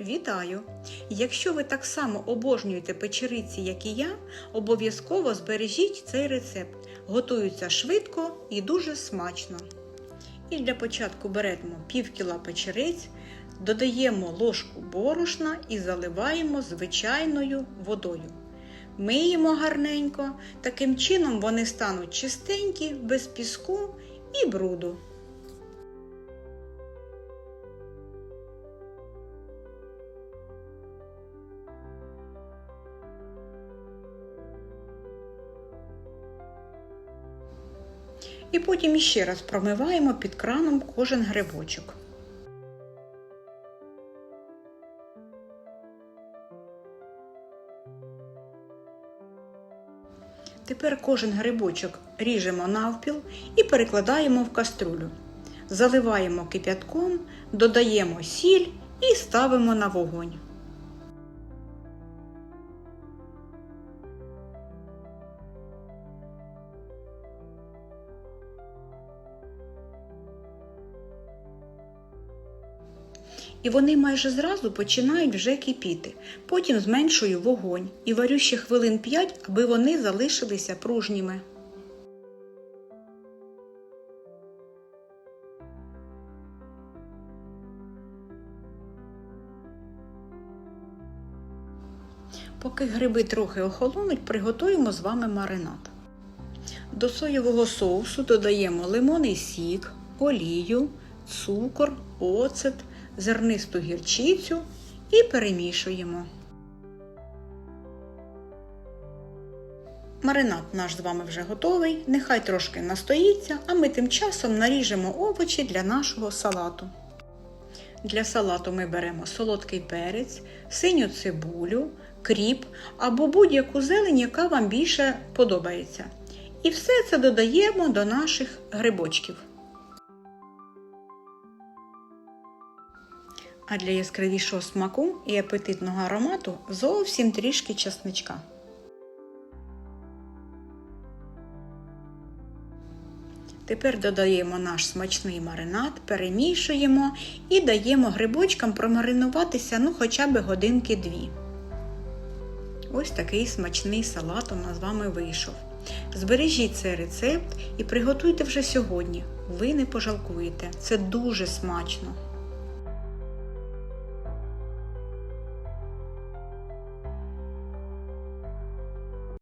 Вітаю! Якщо ви так само обожнюєте печериці, як і я, обов'язково збережіть цей рецепт. Готуються швидко і дуже смачно. І для початку беремо пів кіла печериць, додаємо ложку борошна і заливаємо звичайною водою. Миємо гарненько, таким чином вони стануть чистенькі, без піску і бруду. І потім іще раз промиваємо під краном кожен грибочок. Тепер кожен грибочок ріжемо навпіл і перекладаємо в каструлю. Заливаємо кип'ятком, додаємо сіль і ставимо на вогонь. І вони майже зразу починають вже кипіти. Потім зменшую вогонь і варю ще хвилин 5, аби вони залишилися пружніми. Поки гриби трохи охолонуть, приготуємо з вами маринад. До соєвого соусу додаємо лимонний сік, олію, цукор, оцет, зернисту гірчицю і перемішуємо. Маринад наш з вами вже готовий, нехай трошки настоїться, а ми тим часом наріжемо овочі для нашого салату. Для салату ми беремо солодкий перець, синю цибулю, кріп або будь-яку зелень, яка вам більше подобається. І все це додаємо до наших грибочків. А для яскравішого смаку і апетитного аромату зовсім трішки часничка. Тепер додаємо наш смачний маринад, перемішуємо і даємо грибочкам промаринуватися ну хоча б годинки-дві. Ось такий смачний салат у нас з вами вийшов. Збережіть цей рецепт і приготуйте вже сьогодні. Ви не пожалкуєте. Це дуже смачно.